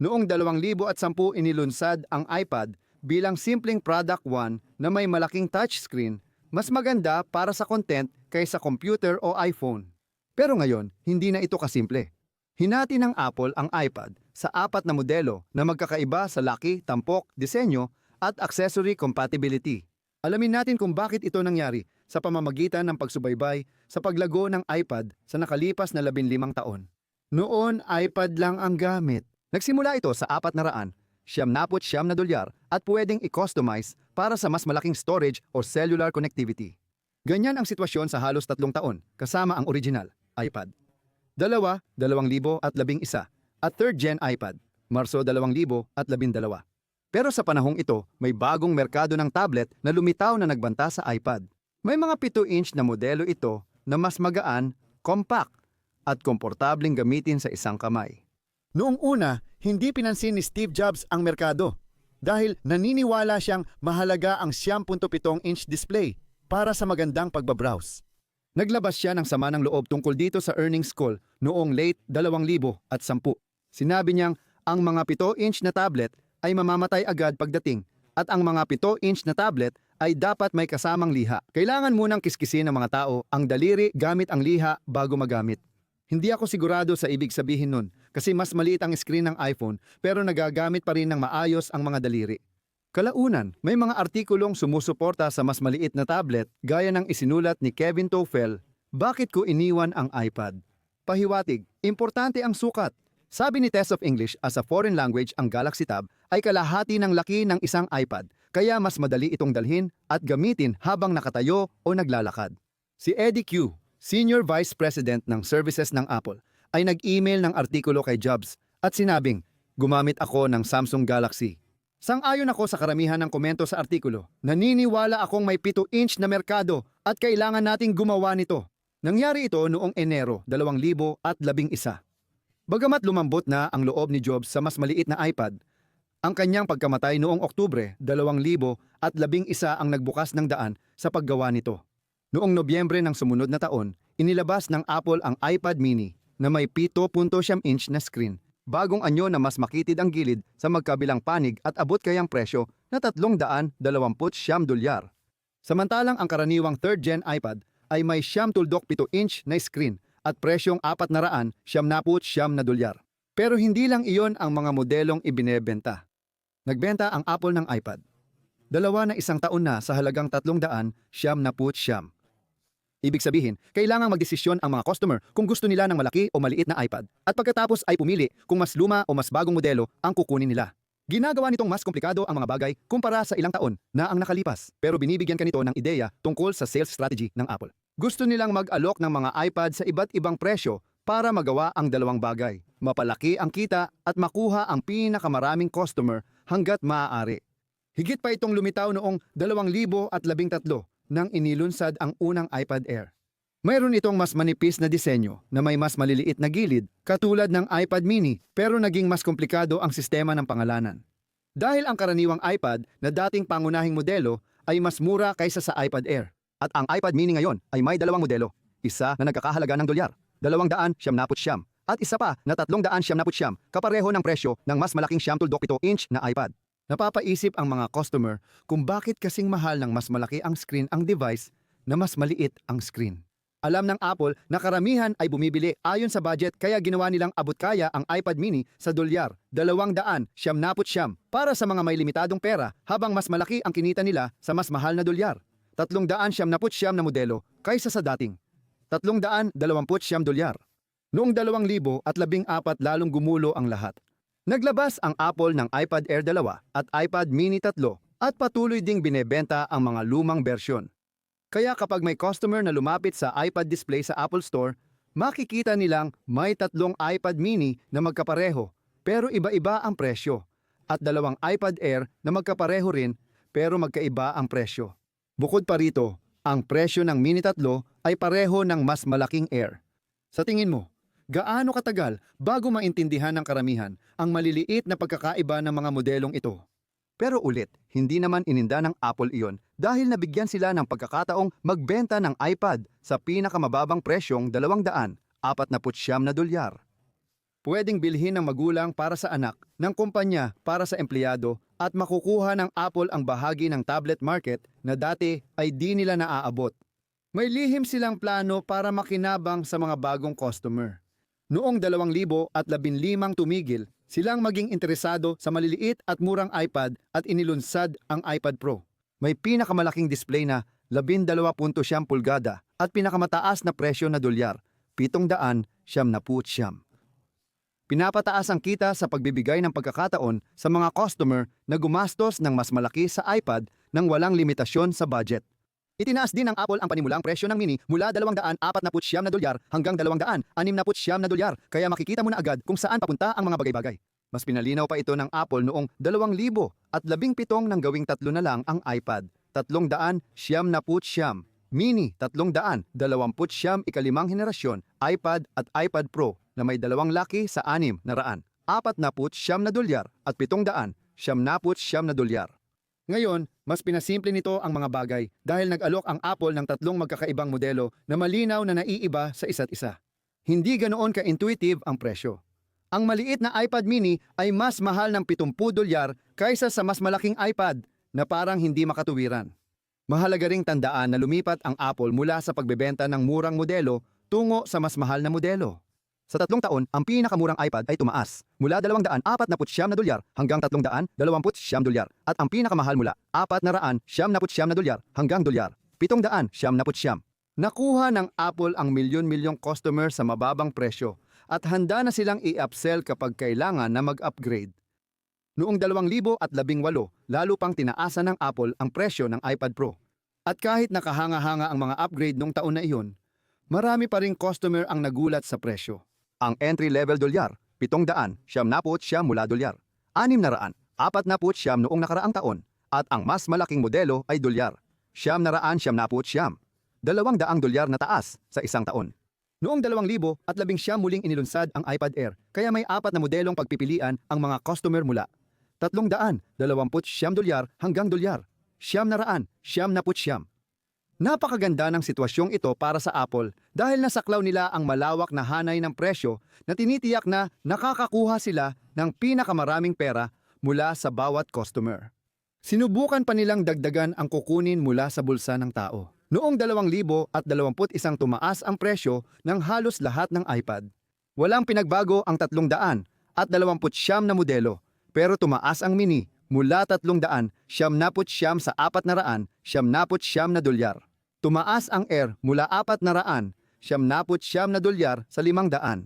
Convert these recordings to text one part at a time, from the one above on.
Noong 2010 inilunsad ang iPad bilang simpleng product one na may malaking touchscreen, mas maganda para sa content kaysa computer o iPhone. Pero ngayon, hindi na ito kasimple. Hinati ng Apple ang iPad sa apat na modelo na magkakaiba sa laki, tampok, disenyo at accessory compatibility. Alamin natin kung bakit ito nangyari sa pamamagitan ng pagsubaybay sa paglago ng iPad sa nakalipas na 15 taon. Noon, iPad lang ang gamit. Nagsimula ito sa apat na raan, siyam napot siyam na dolyar at pwedeng i-customize para sa mas malaking storage o cellular connectivity. Ganyan ang sitwasyon sa halos tatlong taon kasama ang original, iPad. Dalawa, 2011 at third gen iPad, Marso 2012. Pero sa panahong ito, may bagong merkado ng tablet na lumitaw na nagbanta sa iPad. May mga 7-inch na modelo ito na mas magaan, compact, at komportabling gamitin sa isang kamay. Noong una, hindi pinansin ni Steve Jobs ang merkado dahil naniniwala siyang mahalaga ang 7.7-inch display para sa magandang pagbabrowse. Naglabas siya ng sama ng loob tungkol dito sa earnings call noong late 2010. Sinabi niyang ang mga 7-inch na tablet ay mamamatay agad pagdating at ang mga 7-inch na tablet ay dapat may kasamang liha. Kailangan munang kiskisin ng mga tao ang daliri gamit ang liha bago magamit. Hindi ako sigurado sa ibig sabihin nun kasi mas maliit ang screen ng iPhone pero nagagamit pa rin ng maayos ang mga daliri. Kalaunan, may mga artikulong sumusuporta sa mas maliit na tablet gaya ng isinulat ni Kevin Toffel, Bakit ko iniwan ang iPad? Pahiwatig, importante ang sukat. Sabi ni Test of English as a foreign language ang Galaxy Tab ay kalahati ng laki ng isang iPad kaya mas madali itong dalhin at gamitin habang nakatayo o naglalakad. Si Eddie Q, Senior Vice President ng Services ng Apple, ay nag-email ng artikulo kay Jobs at sinabing, gumamit ako ng Samsung Galaxy. Sang-ayon ako sa karamihan ng komento sa artikulo. Naniniwala akong may 7-inch na merkado at kailangan nating gumawa nito. Nangyari ito noong Enero 2011. Bagamat lumambot na ang loob ni Jobs sa mas maliit na iPad, ang kanyang pagkamatay noong Oktubre 2011 ang nagbukas ng daan sa paggawa nito. Noong Nobyembre ng sumunod na taon, inilabas ng Apple ang iPad mini na may 7.7 inch na screen. Bagong anyo na mas makitid ang gilid sa magkabilang panig at abot kayang presyo na 329 dolyar. Samantalang ang karaniwang third gen iPad ay may siyam tuldok 7 inch na screen at presyong 400 siyam naput siyam na dolyar. Pero hindi lang iyon ang mga modelong ibinebenta. Nagbenta ang Apple ng iPad. Dalawa na isang taon na sa halagang 300 siyam naput siyam. Ibig sabihin, kailangang magdesisyon ang mga customer kung gusto nila ng malaki o maliit na iPad at pagkatapos ay pumili kung mas luma o mas bagong modelo ang kukunin nila. Ginagawa nitong mas komplikado ang mga bagay kumpara sa ilang taon na ang nakalipas pero binibigyan ka nito ng ideya tungkol sa sales strategy ng Apple. Gusto nilang mag-alok ng mga iPad sa iba't ibang presyo para magawa ang dalawang bagay. Mapalaki ang kita at makuha ang pinakamaraming customer hanggat maaari. Higit pa itong lumitaw noong 2013 nang inilunsad ang unang iPad Air. Mayroon itong mas manipis na disenyo na may mas maliliit na gilid katulad ng iPad mini pero naging mas komplikado ang sistema ng pangalanan. Dahil ang karaniwang iPad na dating pangunahing modelo ay mas mura kaysa sa iPad Air. At ang iPad mini ngayon ay may dalawang modelo. Isa na nagkakahalaga ng dolyar, dalawang daan siyam naput siyam, at isa pa na tatlong daan siyam naput siyam, kapareho ng presyo ng mas malaking siyam tuldok pito inch na iPad. Napapaisip ang mga customer kung bakit kasing mahal ng mas malaki ang screen ang device na mas maliit ang screen. Alam ng Apple na karamihan ay bumibili ayon sa budget kaya ginawa nilang abot kaya ang iPad mini sa dolyar, dalawang daan, siyam naput siyam, para sa mga may limitadong pera habang mas malaki ang kinita nila sa mas mahal na dolyar. Tatlong daan siyam naput siyam na modelo kaysa sa dating. Tatlong daan dalawamput siyam dolyar. Noong dalawang libo at labing apat lalong gumulo ang lahat. Naglabas ang Apple ng iPad Air 2 at iPad Mini 3 at patuloy ding binebenta ang mga lumang bersyon. Kaya kapag may customer na lumapit sa iPad display sa Apple Store, makikita nilang may tatlong iPad mini na magkapareho pero iba-iba ang presyo at dalawang iPad Air na magkapareho rin pero magkaiba ang presyo. Bukod pa rito, ang presyo ng Mini 3 ay pareho ng mas malaking Air. Sa tingin mo, gaano katagal bago maintindihan ng karamihan ang maliliit na pagkakaiba ng mga modelong ito? Pero ulit, hindi naman ininda ng Apple iyon dahil nabigyan sila ng pagkakataong magbenta ng iPad sa pinakamababang presyong 200, 49 na dolyar. Pwedeng bilhin ng magulang para sa anak, ng kumpanya para sa empleyado, at makukuha ng Apple ang bahagi ng tablet market na dati ay di nila naaabot. May lihim silang plano para makinabang sa mga bagong customer. Noong 2015 tumigil, silang maging interesado sa maliliit at murang iPad at inilunsad ang iPad Pro. May pinakamalaking display na 12.7 pulgada at pinakamataas na presyo na dolyar, 700 siyam na siyam. Pinapataas ang kita sa pagbibigay ng pagkakataon sa mga customer na gumastos ng mas malaki sa iPad nang walang limitasyon sa budget. Itinaas din ng Apple ang panimulang presyo ng mini mula 249 na dolyar hanggang 269 na dolyar kaya makikita mo na agad kung saan papunta ang mga bagay-bagay. Mas pinalinaw pa ito ng Apple noong 2017 nang gawing tatlo na lang ang iPad. 300 siyam na siyam. Mini 300 20 siyam ikalimang henerasyon iPad at iPad Pro na may dalawang laki sa anim na raan. 4 na siyam na dolyar at 700 siyam na siyam na dolyar. Ngayon, mas pinasimple nito ang mga bagay dahil nag-alok ang Apple ng tatlong magkakaibang modelo na malinaw na naiiba sa isa't isa. Hindi ganoon ka-intuitive ang presyo. Ang maliit na iPad mini ay mas mahal ng 70 dolyar kaysa sa mas malaking iPad na parang hindi makatuwiran. Mahalaga ring tandaan na lumipat ang Apple mula sa pagbebenta ng murang modelo tungo sa mas mahal na modelo. Sa tatlong taon, ang pinakamurang iPad ay tumaas mula 249 na dolyar hanggang 329 dolyar at ang pinakamahal mula 499 na dolyar hanggang dolyar 799. Nakuha ng Apple ang milyon-milyong customer sa mababang presyo at handa na silang i-upsell kapag kailangan na mag-upgrade. Noong 2018, lalo pang tinaasan ng Apple ang presyo ng iPad Pro. At kahit nakahanga-hanga ang mga upgrade nung taon na iyon, marami pa ring customer ang nagulat sa presyo. Ang entry-level dolyar, 700 siyam napot siyam mula dolyar. 600, apat napot siyam noong nakaraang taon. At ang mas malaking modelo ay dolyar. Siyam na raan siyam napot siyam. Dalawang daang dolyar na taas sa isang taon. Noong 2000 at labing siyam muling inilunsad ang iPad Air, kaya may apat na modelong pagpipilian ang mga customer mula. Tatlong daan, dalawamput siyam dolyar hanggang dolyar. Siyam na raan, siyam naput siyam. Napakaganda ng sitwasyong ito para sa Apple dahil nasaklaw nila ang malawak na hanay ng presyo na tinitiyak na nakakakuha sila ng pinakamaraming pera mula sa bawat customer. Sinubukan pa nilang dagdagan ang kukunin mula sa bulsa ng tao. Noong 2021 tumaas ang presyo ng halos lahat ng iPad. Walang pinagbago ang 300 at 29 na modelo, pero tumaas ang mini mula 300 siyam naput siyam sa 400 siyam naput siyam na dolyar. Tumaas ang air mula 400 siyam naput siyam na dolyar sa 500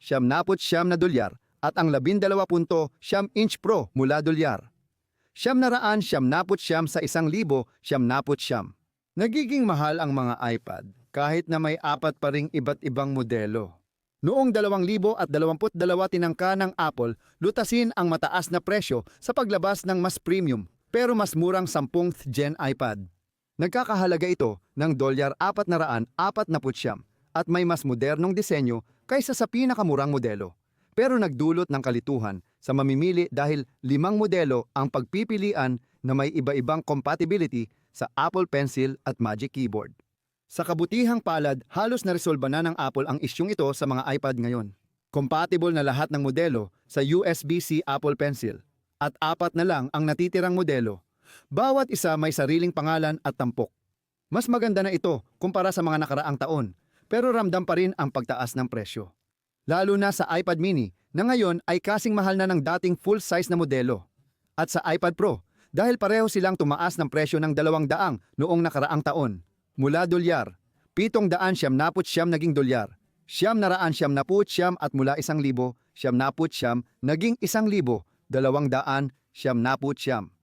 siyam naput siyam na dolyar at ang 12 punto siyam inch pro mula dolyar. Siyam na raan siyam naput siyam sa isang libo siyam naput siyam. Nagiging mahal ang mga iPad kahit na may apat pa ring iba't ibang modelo. Noong 2022 tinangka ng Apple lutasin ang mataas na presyo sa paglabas ng mas premium pero mas murang 10th gen iPad. Nagkakahalaga ito ng dolyar 449 at may mas modernong disenyo kaysa sa pinakamurang modelo. Pero nagdulot ng kalituhan sa mamimili dahil limang modelo ang pagpipilian na may iba-ibang compatibility sa Apple Pencil at Magic Keyboard. Sa kabutihang palad, halos naresolba na ng Apple ang isyung ito sa mga iPad ngayon. Compatible na lahat ng modelo sa USB-C Apple Pencil at apat na lang ang natitirang modelo bawat isa may sariling pangalan at tampok. Mas maganda na ito kumpara sa mga nakaraang taon, pero ramdam pa rin ang pagtaas ng presyo. Lalo na sa iPad mini na ngayon ay kasing mahal na ng dating full-size na modelo. At sa iPad Pro, dahil pareho silang tumaas ng presyo ng dalawang daang noong nakaraang taon. Mula dolyar, pitong daan siyam naput siyam naging dolyar, siyam naraan siyam naput siyam at mula isang libo, siyam naput siyam naging isang libo, dalawang daan siyam naput siyam.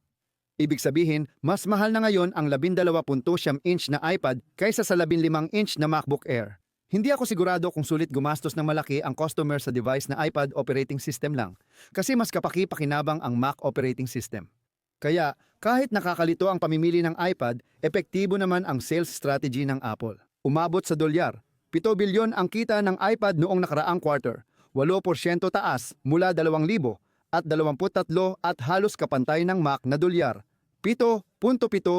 Ibig sabihin, mas mahal na ngayon ang 12.7 inch na iPad kaysa sa 15 inch na MacBook Air. Hindi ako sigurado kung sulit gumastos ng malaki ang customer sa device na iPad operating system lang, kasi mas kapaki-pakinabang ang Mac operating system. Kaya, kahit nakakalito ang pamimili ng iPad, epektibo naman ang sales strategy ng Apple. Umabot sa dolyar. 7 bilyon ang kita ng iPad noong nakaraang quarter. 8% taas mula 2,000 at 23 at halos kapantay ng Mac na dolyar. 7.7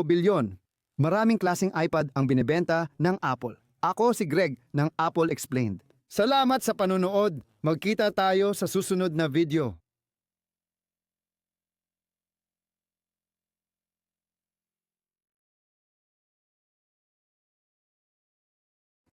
bilyon. Maraming klasing iPad ang binebenta ng Apple. Ako si Greg ng Apple Explained. Salamat sa panunood. Magkita tayo sa susunod na video.